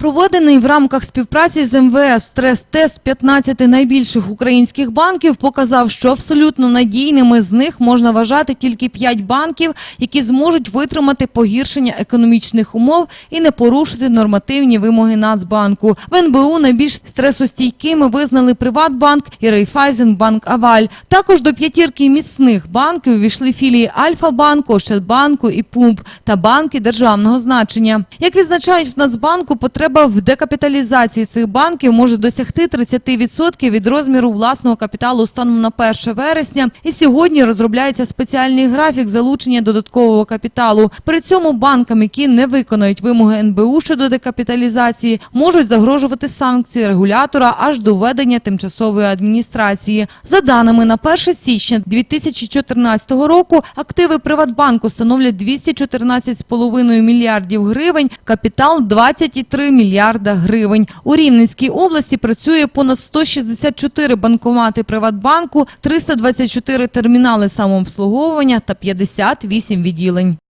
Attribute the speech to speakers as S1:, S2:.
S1: Проведений в рамках співпраці з МВС стрес-тест 15 найбільших українських банків показав, що абсолютно надійними з них можна вважати тільки 5 банків, які зможуть витримати погіршення економічних умов і не порушити нормативні вимоги Нацбанку. В НБУ найбільш стресостійкими визнали Приватбанк і Райфайзенбанк Аваль. Також до п'ятірки міцних банків увійшли філії Альфа-банку, Ощадбанку і Пумп та банки державного значення. Як відзначають в Нацбанку, потреба в декапіталізації цих банків може досягти 30% від розміру власного капіталу станом на 1 вересня. І сьогодні розробляється спеціальний графік залучення додаткового капіталу. При цьому банкам, які не виконають вимоги НБУ щодо декапіталізації, можуть загрожувати санкції регулятора аж до введення тимчасової адміністрації. За даними на 1 січня 2014 року, активи Приватбанку становлять 214,5 мільярдів гривень, капітал 23 мільярда гривень. У Рівненській області працює понад 164 банкомати Приватбанку, 324 термінали самообслуговування та 58 відділень.